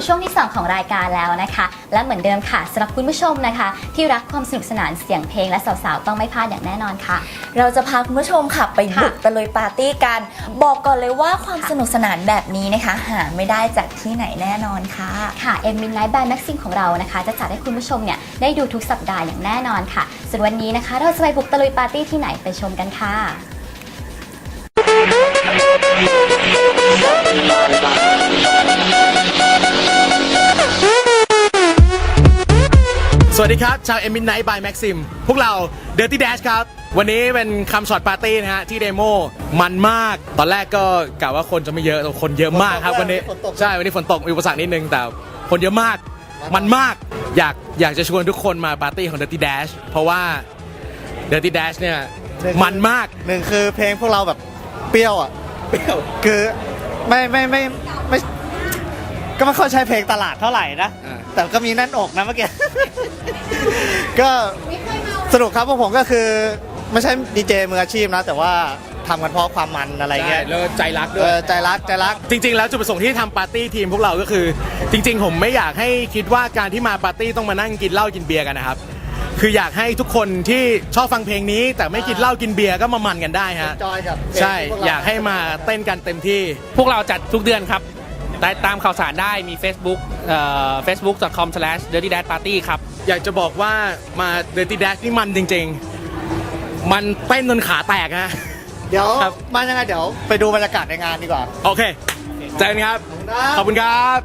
่ช่วงที่ 2 ของรายการแล้วนะคะ และเหมือนเดิมค่ะสำหรับคุณผู้ชมนะคะ ที่รักความสนุกสนานเสียงเพลงและสาวๆ ต้องไม่พลาดอย่างแน่นอนค่ะ เราจะพาคุณผู้ชมค่ะไปะบุกตะลุยปาร์ตี้กัน บอกก่อนเลยว่าความสนุกสนานแบบนี้นะคะ หาไม่ได้จากที่ไหนแน่นอนค่ะ ค่ะเอ็มมินไนท์แบนด์แม็กซิมของเรานะคะ จะจัดให้คุณผู้ชมเนี่ยได้ดูทุกสัปดาห์อย่างแน่นอนค่ะส่วนวันนี้นะคะ เราจะไปบุกตะลุยปาร์ตี้ที่ไหนไปชมกันค่ะส วัสดีครับ ชาวเอ็มมินไนท์บายแม็กซิมพวกเรา Dirty Dash ครับ วันนี้เป็นคำช็อตปาร์ตี้นะฮะ ที่เดโมมันมาก ตอนแรกก็กะว่าคนจะไม่เยอะแต่คนเยอะมากครับวันนี้ ฝนตก ใช่ วันนี้ฝนตกมีอุปสรรคนิดนึง แต่คนเยอะมาก มันมาก อยากอยากจะชวนทุกคนมาปาร์ตี้ของ Dirty Dash เพราะว่า Dirty Dash เนี่ย มันมาก หนึ่งคือเพลงพวกเราแบบเปรี้ยวอะ เปรี้ยว คือไม่ไม่ไม่ไม่ ก็ไม่ค่อยใช้เพลงตลาดเท่าไหร่นะ อ่า แต่ก็มีแนั่นอกนะเมื่อกี้ ก็สนุกครับพวกผมก็คือ ไม่ใช่ดีเจมืออาชีพนะ แต่ว่าทำกันเพราะความมันอะไรเงี้ยใช่แล้วใจรักด้เอวย อใจรักใจรัก จริงๆ แล้วจุดประสงค์ที่ทำปาร์ตี้ทีมพวกเราก็คือ จริง ๆ ผมไม่อยากให้คิดว่าการที่มาปาร์ตี้ต้องมานั่งกินเหล้ากินเบียร์กันนะครับ คืออยากให้ทุกคนที่ชอบฟังเพลงนี้ แต่ไม่กินเหล้ากินเบียร์ก็มามันกันได้ฮะจอยกับเพลงใช่ที่พวกเรา อยากให้มาเต้นกันเต็มที่ พวกเราจัดทุกเดือนครับ แต่ตามข่าวสารได้มี Facebook เอ่อ facebook.com/dirtydadparty ครับ อยากจะบอกว่ามา Dirty Dash นี่มันจริงๆ มันเต้นจนขาแตกฮะ เดี๋ยวครับ มายังไงเดี๋ยวไปดูบรรยากาศในงานดีกว่า โอเคเจอกันครับ ขอบคุณครับ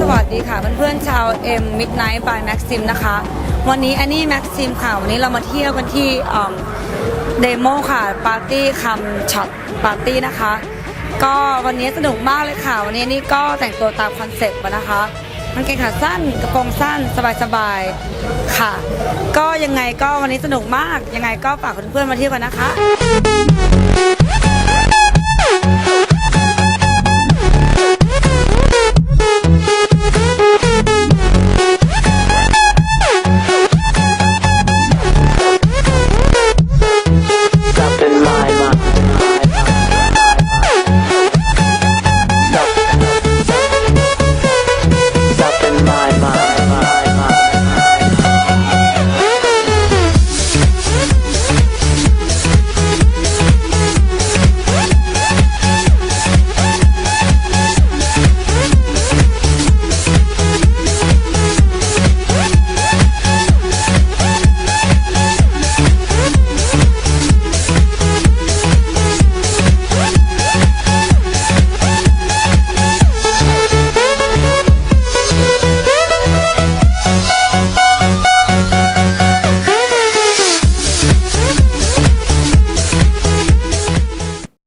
สวัสดีค่ะเพื่อนๆชาว M Midnight by Maxim นะคะ วันนี้แอนนี่แม็กซิมค่ะ วันนี้เรามาเที่ยวกันที่เดโมค่ะ ปาร์ตี้คำช็อตปาร์ตี้นะคะ ก็วันนี้สนุกมากเลยค่ะ วันนี้นี่ก็แต่งตัวตามคอนเซ็ปต์มานะคะมันเกงขาสั้นกระโปรงสั้นสบายๆค่ะ ก็ยังไงก็วันนี้สนุกมาก ยังไงก็ฝากเพื่อนๆมาเที่ยวกันนะคะ